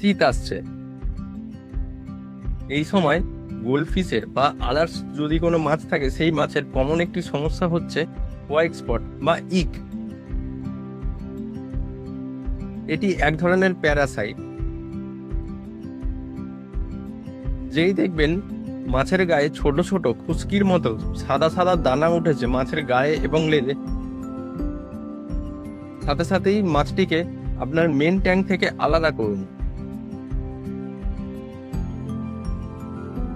শীত আসছে। এই সময় গোল্ডফিশের বা আদার্স যদি কোনো মাছ থাকে, সেই মাছের কমন একটি সমস্যা হচ্ছে হোয়াইট স্পট বা ইক। এটি এক ধরনের প্যারাসাইট। যেই দেখবেন মাছের গায়ে ছোট ছোট খুশকির মতো সাদা সাদা দানা উঠেছে মাছের গায়ে এবং লেজে। সাথে সাথেই মাছটিকে আপনার মেন ট্যাঙ্ক থেকে আলাদা করুন।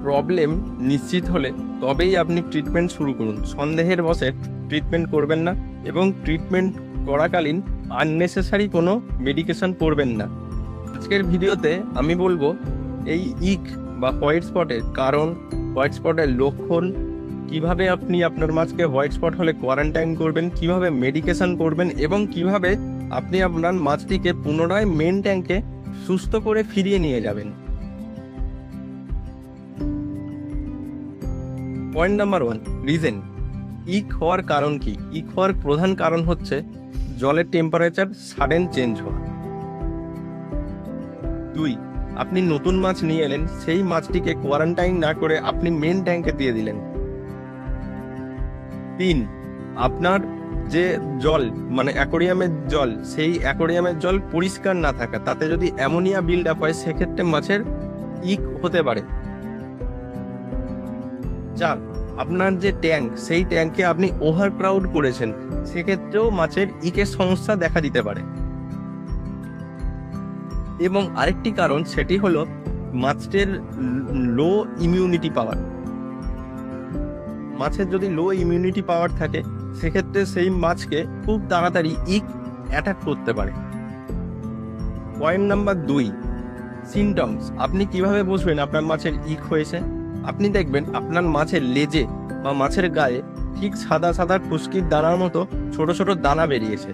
প্রবলেম নিশ্চিত হলে তবেই আপনি ট্রিটমেন্ট শুরু করুন। সন্দেহের বসে ট্রিটমেন্ট করবেন না এবং ট্রিটমেন্ট করাকালীন আননেসেসারি কোনো মেডিকেশন করবেন না। আজকের ভিডিওতে আমি বলব, এই ইক বা হোয়াইট স্পটের কারণ, হোয়াইট স্পটের লক্ষণ, কীভাবে আপনি আপনার মাছকে হোয়াইট স্পট হলে কোয়ারেন্টাইন করবেন, কীভাবে মেডিকেশন করবেন এবং কীভাবে আপনি আপনার মাছটিকে পুনরায় মেন ট্যাঙ্কে সুস্থ করে ফিরিয়ে নিয়ে যাবেন। পয়েন্ট নাম্বার ওয়ান রিজেন ইক হওয়ার কারণ কি? ইক হওয়ার প্রধান কারণ হচ্ছে জলের টেম্পারেচার সাডেন চেঞ্জ হওয়া। দুই, আপনি নতুন মাছ নিয়ে এলেন, সেই মাছটিকে কোয়ারেন্টাইন না করে আপনি মেন ট্যাঙ্কে দিয়ে দিলেন। তিন, আপনার যে জল মানে অ্যাকোরিয়ামের জল, সেই অ্যাকোরিয়ামের জল পরিষ্কার না থাকা, তাতে যদি অ্যামোনিয়া বিল্ড আপ হয়, সেক্ষেত্রে মাছের ইক হতে পারে। চার আপনার যে ট্যাঙ্ক, সেই ট্যাঙ্কে আপনি ওভার ক্রাউড করেছেন, সেক্ষেত্রেও মাছের ইকের সমস্যা দেখা দিতে পারে। এবং আরেকটি কারণ, সেটি হলো মাছের লো ইমিউনিটি পাওয়ার মাছের যদি লো ইমিউনিটি পাওয়ার থাকে, সেক্ষেত্রে সেই মাছকে খুব তাড়াতাড়ি ইক অ্যাটাক করতে পারে। পয়েন্ট নাম্বার দুই সিমটমস আপনি কীভাবে বুঝবেন আপনার মাছের ইক হয়েছে? আপনি দেখবেন আপনার মাছের লেজে বা মাছের গায়ে ঠিক সাদা সাদা খুশকির দানার মতো ছোট ছোট দানা বেরিয়েছে।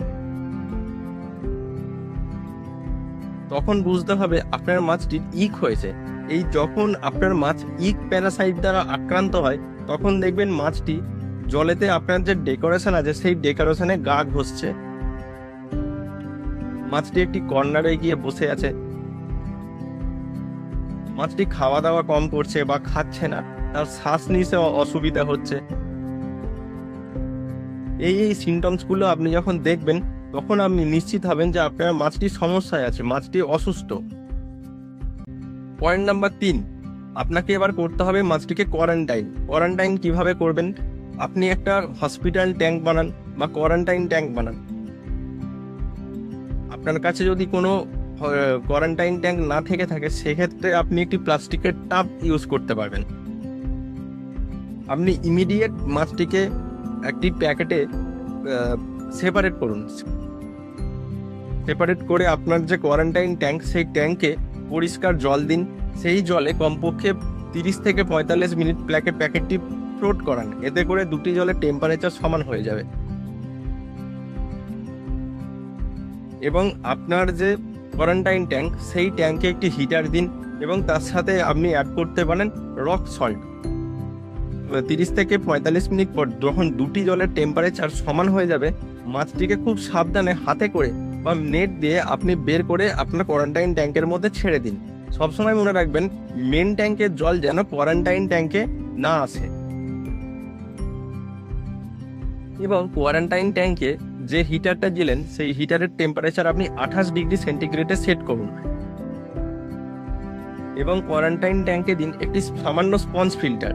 তখন বুঝতে হবে আপনার মাছটির ইক হয়েছে। এই যখন আপনার মাছ ইক প্যারাসাইট দ্বারা আক্রান্ত হয়, তখন দেখবেন মাছটি জলেতে আপনার যে ডেকোরেশন আছে, সেই ডেকোরেশনে গা ঘষছে। মাছটি একটি কর্নারে গিয়ে বসে আছে। মাছটি খাওয়া দাওয়া কম করছে বা খাচ্ছে না, তার শ্বাস নিতে অসুবিধা হচ্ছে। এই এই সিমটমসগুলো আপনি যখন দেখবেন, তখন আপনি নিশ্চিত হবেন যে আপনার মাছটি সমস্যায় আছে, মাছটি অসুস্থ। পয়েন্ট নাম্বার তিন, আপনাকে এবার করতে হবে মাছটিকে কোয়ারেন্টাইন কোয়ারেন্টাইন কীভাবে করবেন? আপনি একটা হসপিটাল ট্যাঙ্ক বানান বা কোয়ারেন্টাইন ট্যাঙ্ক বানান। আপনার কাছে যদি কোনো কোয়ারেন্টাইন ট্যাঙ্ক না থেকে থাকে, সেক্ষেত্রে আপনি একটি প্লাস্টিকের টাব ইউজ করতে পারবেন। আপনি ইমিডিয়েট মাছটিকে একটি প্যাকেটে সেপারেট করুন। সেপারেট করে আপনার যে কোয়ারেন্টাইন ট্যাঙ্ক সেই ট্যাঙ্কে পরিষ্কার জল দিন। সেই জলে কমপক্ষে তিরিশ থেকে পঁয়তাল্লিশ মিনিট প্যাকে প্যাকেটটি ফ্লোট করান। এতে করে দুটি জলের টেম্পারেচার সমান হয়ে যাবে। এবং আপনার যে কোয়ারেন্টাইন ট্যাঙ্ক সেই ট্যাঙ্কে একটি হিটার দিন এবং তার সাথে আপনি অ্যাড করতে পারেন রক সল্ট তিরিশ থেকে পঁয়তাল্লিশ মিনিট পর যখন দুটি জলের টেম্পারেচার সমান হয়ে যাবে, মাছটিকে খুব সাবধানে হাতে করে বা নেট দিয়ে আপনি বের করে আপনার কোয়ারেন্টাইন ট্যাঙ্কের মধ্যে ছেড়ে দিন। সবসময় মনে রাখবেন মেন ট্যাঙ্কের জল যেন কোয়ারেন্টাইন ট্যাঙ্কে না আসে। এবং কোয়ারেন্টাইন ট্যাঙ্কে যে হিটারটা দিলেন, সেই হিটারের টেম্পারেচার আপনি আঠাশ ডিগ্রি সেন্টিগ্রেডে সেট করুন। এবং কোয়ারেন্টাইন ট্যাঙ্কে দিন একটি সামান্য sponge filter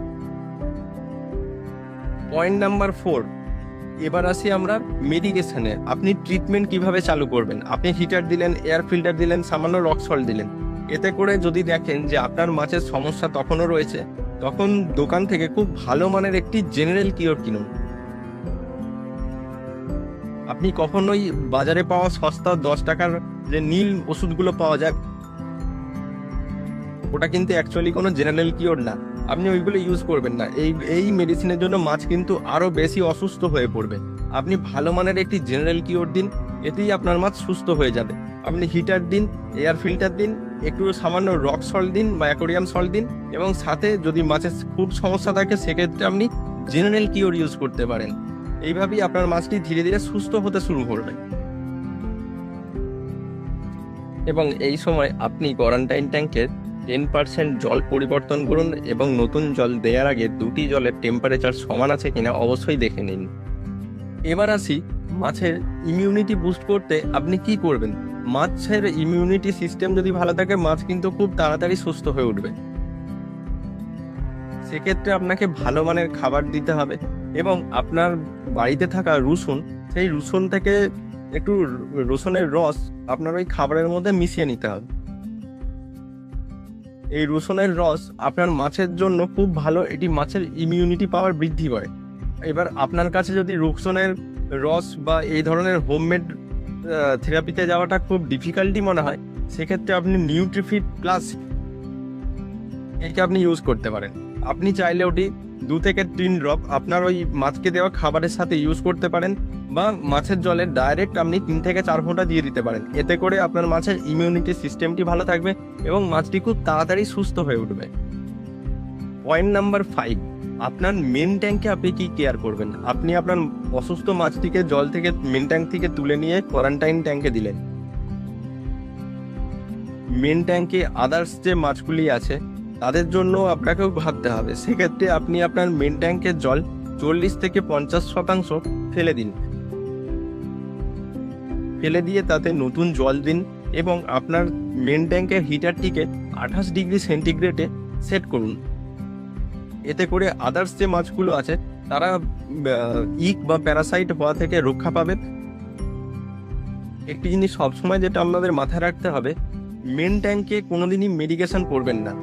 point number four এবার আসি আমরা মেডিকেশনে আপনি ট্রিটমেন্ট কীভাবে চালু করবেন? আপনি হিটার দিলেন এয়ার ফিল্টার দিলেন, সামান্য রক সল্ট দিলেন। এতে করে যদি দেখেন যে আপনার মাছের সমস্যা তখনও রয়েছে, তখন দোকান থেকে খুব ভালো মানের একটি জেনারেল কিওর কিনুন। আপনি কখনোই বাজারে পাওয়া সস্তা দশ টাকার যে নীল ওষুধগুলো পাওয়া যায়, ওটা কিন্তু অ্যাকচুয়ালি কোনো জেনারেল কিওর না। আপনি ওইগুলো ইউজ করবেন না। এই এই মেডিসিনের জন্য মাছ কিন্তু আরও বেশি অসুস্থ হয়ে পড়বে। আপনি ভালো মানের একটি জেনারেল কিওর দিন, এতেই আপনার মাছ সুস্থ হয়ে যাবে। আপনি হিটার দিন এয়ার ফিল্টার দিন, একটু সামান্য রক সল্ট দিন বা অ্যাকোরিয়াম সল্ট দিন এবং সাথে যদি মাছের খুব সমস্যা থাকে, সেক্ষেত্রে আপনি জেনারেল কিওর ইউজ করতে পারেন। এইভাবেই আপনার মাছটি ধীরে ধীরে সুস্থ হতে শুরু করবে। এবং এই সময় আপনি কোয়ারেন্টাইন ট্যাঙ্কের টেন পার্সেন্ট জল পরিবর্তন করুন এবং নতুন জল দেওয়ার আগে দুটি জলের টেম্পারেচার সমান আছে কিনা অবশ্যই দেখে নিন। এবার আসি মাছের ইমিউনিটি বুস্ট করতে আপনি কি করবেন? মাছের ইমিউনিটি সিস্টেম যদি ভালো থাকে, মাছ কিন্তু খুব তাড়াতাড়ি সুস্থ হয়ে উঠবে। সেক্ষেত্রে আপনাকে ভালো মানের খাবার দিতে হবে। এবং আপনার বাড়িতে থাকা রসুন, সেই রসুন থেকে একটু রসুনের রস আপনার ওই খাবারের মধ্যে মিশিয়ে নিতে হবে। এই রসুনের রস আপনার মাছের জন্য খুব ভালো, এটি মাছের ইমিউনিটি পাওয়ার বৃদ্ধি করে এবার আপনার কাছে যদি রসুনের রস বা এই ধরনের হোমমেড থেরাপিতে যাওয়াটা খুব ডিফিকাল্টি মনে হয়, সেক্ষেত্রে আপনি নিউট্রিফিট প্লাস একে আপনি ইউজ করতে পারেন। আপনি চাইলে ওটি দু থেকে তিন ড্রপ আপনার ওই মাছকে দেওয়া খাবারের সাথে ইউজ করতে পারেন বা মাছের জলে ডাইরেক্ট আপনি তিন থেকে চার ফোঁটা দিয়ে দিতে পারেন। এতে করে আপনার মাছের ইমিউনিটি সিস্টেমটি ভালো থাকবে এবং মাছটি খুব তাড়াতাড়ি সুস্থ হয়ে উঠবে। পয়েন্ট নাম্বার ফাইভ আপনার মেন ট্যাঙ্কে আপনি কি কেয়ার করবেন? আপনি আপনার অসুস্থ মাছটিকে জল থেকে মেন ট্যাঙ্ক থেকে তুলে নিয়ে কোয়ারেন্টাইন ট্যাঙ্কে দিলেন। মেন ট্যাঙ্কে আদার্স যে মাছগুলি আছে তাদের জন্য আপনাকেও ভাবতে হবে। সেক্ষেত্রে আপনি আপনার মেন ট্যাঙ্কের জল চল্লিশ থেকে পঞ্চাশ শতাংশ ফেলে দিন। ফেলে দিয়ে তাতে নতুন জল দিন এবং আপনার মেন ট্যাঙ্কের হিটারটিকে আঠাশ ডিগ্রি সেন্টিগ্রেডে সেট করুন। এতে করে আদার্স যে মাছগুলো আছে, তারা ইক বা প্যারাসাইট হওয়া থেকে রক্ষা পাবে। একটি জিনিস সবসময় যেটা আপনাদের মাথায় রাখতে হবে মেন ট্যাঙ্কে কোনোদিনই মেডিকেশন করবেন না।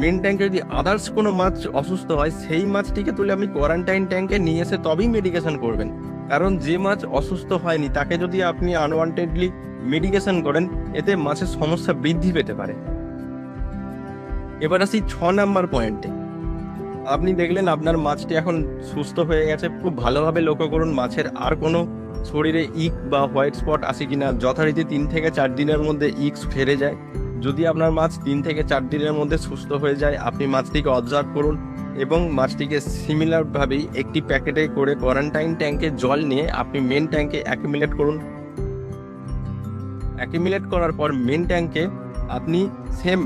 মেন ট্যাঙ্কে যদি আদার্স কোনো মাছ অসুস্থ হয়, সেই মাছটিকে তুলে আপনি কোয়ারেন্টাইন ট্যাঙ্কে নিয়ে এসে তবেই মেডিকেশন করবেন। কারণ যে মাছ অসুস্থ হয়নি, তাকে যদি আপনি আনওয়ান্টেডলি মেডিকেশন করেন, এতে মাছের সমস্যা বৃদ্ধি পেতে পারে। এবার আসি ছ নাম্বার পয়েন্টে আপনি দেখলেন আপনার মাছটি এখন সুস্থ হয়ে গেছে। খুব ভালোভাবে লক্ষ্য করুন, মাছের আর কোনো শরীরে ইক বা হোয়াইট স্পট আসে কিনা। যথারীতি তিন থেকে চার দিনের মধ্যে ইক্স ফেরে যায়। যদি আপনার মাছ তিন থেকে চার দিনের মধ্যে সুস্থ হয়ে যায়, আপনি মাছটিকে অবজার্ভ করুন এবং মাছটিকে সিমিলারভাবেই একটি প্যাকেটে করে কোয়ারেন্টাইন ট্যাঙ্কে জল নিয়ে আপনি মেন ট্যাঙ্কে অ্যাকুমিলেট করুন। অ্যাকুমিলেট করার পর মেন ট্যাঙ্কে আপনি সেম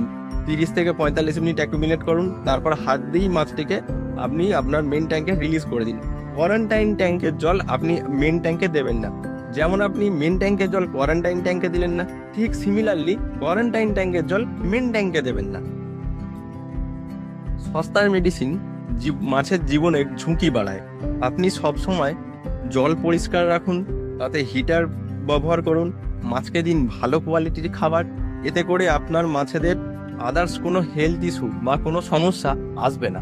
তিরিশ থেকে পঁয়তাল্লিশ মিনিট অ্যাকুমিলেট করুন, তারপর হাত দিয়েই মাছটিকে আপনি আপনার মেন ট্যাঙ্কে রিলিজ করে দিন। কোয়ারেন্টাইন ট্যাঙ্কের জল আপনি মেন ট্যাঙ্কে দেবেন না। যেমন আপনি মেন ট্যাঙ্কের জল কোয়ারেন্টাইন ট্যাঙ্কে দিলেন না, ঠিক সিমিলারলি কোয়ারেন্টাইন ট্যাঙ্কের জল মেন ট্যাঙ্কে দেবেন না। সস্তার মেডিসিন মাছের জীবনের ঝুঁকি বাড়ায়। আপনি সবসময় জল পরিষ্কার রাখুন, তাতে হিটার ব্যবহার করুন, মাছকে দিন ভালো কোয়ালিটির খাবার, এতে করে আপনার মাছেদের আদার্স কোনো হেলথ ইস্যু বা কোনো সমস্যা আসবে না।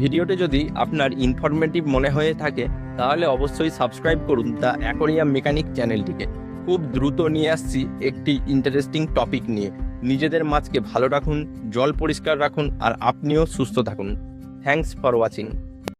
ভিডিওটি যদি আপনার ইনফরমেটিভ মনে হয়ে থাকে তাহলে অবশ্যই সাবস্ক্রাইব করুন দ্য অ্যাকোরিয়াম মেকানিক চ্যানেলটিকে। খুব দ্রুত নিয়ে আসছি একটি ইন্টারেস্টিং টপিক নিয়ে। নিজেদের মাছকে ভালো রাখুন, জল পরিষ্কার রাখুন, আর আপনিও সুস্থ থাকুন। Thanks for watching